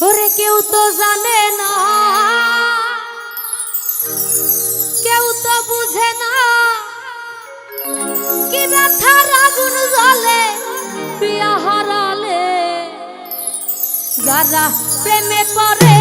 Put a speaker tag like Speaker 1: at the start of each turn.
Speaker 1: ওরে কেউ তো জানে না। কেউ তো বুঝে না কি ব্যথার আগুন জলে, বিয়া হারালে যারা প্রেমে পড়ে